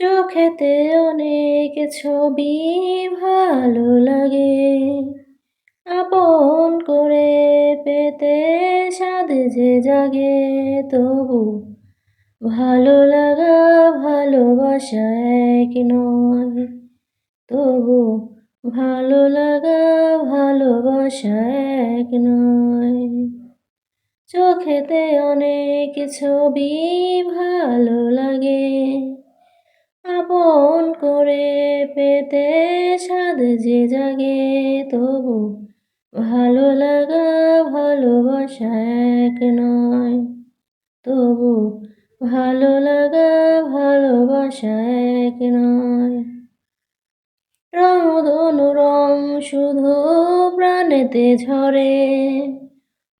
চোখেতে অনেক ছবি ভালো লাগে। আপন করে পেতে সাদ যে জাগে, তবু ভালো লাগা ভালোবাসা এক নয়। তবু ভালো লাগা ভালোবাসা এক নয়। চোখেতে অনেক ছবি ভালো পেতে সাদ যে জাগে তবু ভালো লাগা, ভালোবাসা এক নয়। তবু ভালো লাগা, ভালোবাসা এক নয়। রং রং শুধু প্রাণেতে ঝরে,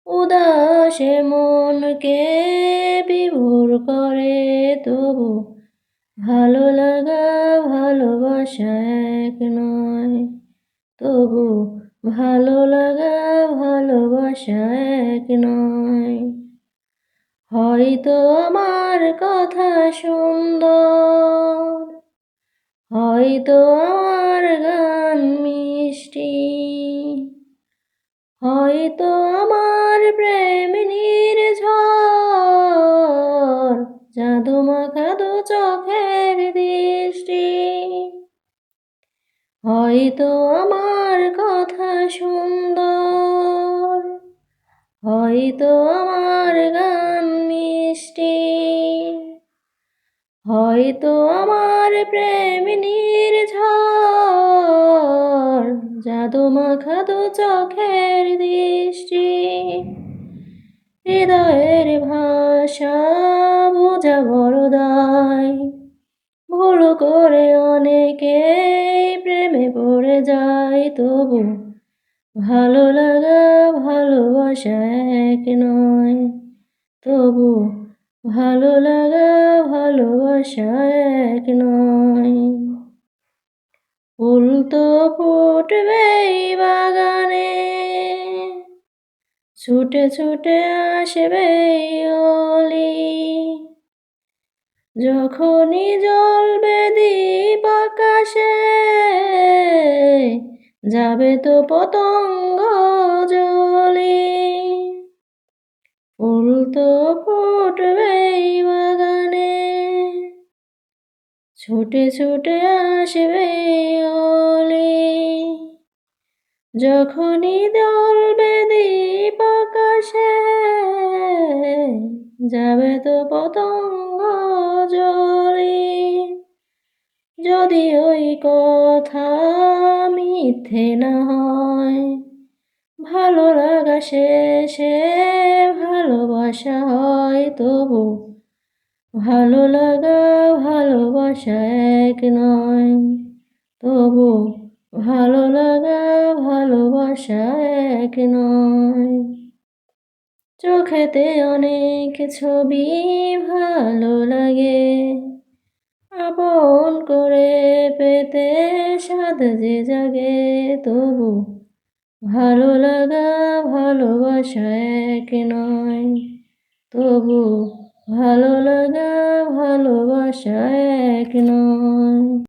উদাসে মনকে বিভোর করে তবু ভালো লাগা ভালোবাসা এক নয়। তবু ভালো লাগা ভালোবাসা এক নয়। হয়তো আমার কথা সুন্দর, হয়তো আমার গান মিষ্টি, হয়তো আমার প্রেম নির্ঝর হয়তো আমার কথা সুন্দর, হয়তো আমার গান মিষ্টি, হয়তো আমার প্রেম নির্ঝর, জাদু মাখা চোখের দৃষ্টি, হৃদয়ের ভাষা বোঝা বড় দায় ভুল করে অনেকে প্রেমে পড়ে যায়, তবু ভালো লাগা ভালোবাসা এক নয়। তবু ভালো লাগা ভালোবাসা এক নয়। ফুল তো ফুটবে বাগানে, ছুটে ছুটে আসবে অলি। যখনই জ্বলবে দীপ আকাশে, যাবে তো পতঙ্গ জলে ফুল তো ফুটবে বাগানে, ছুটে ছুটে আসবে অলি। যখনই জ্বলবে দীপ আকাশে, যাবে তো পতঙ্গ যদি ওই কথা মিথ্যে না হয়, ভালো লাগা শেষে ভালোবাসা হয় তবু, ভালো লাগা ভালোবাসা এক নয়, তবু ভালো লাগা ভালোবাসা এক নয়। চোখেতে অনেক ছবি ভালো লাগে আপন করে পেতে সাদ যে জাগে, তবু ভালো লাগা ভালোবাসা এক নয়। তবু ভালো লাগা ভালোবাসা এক নয়।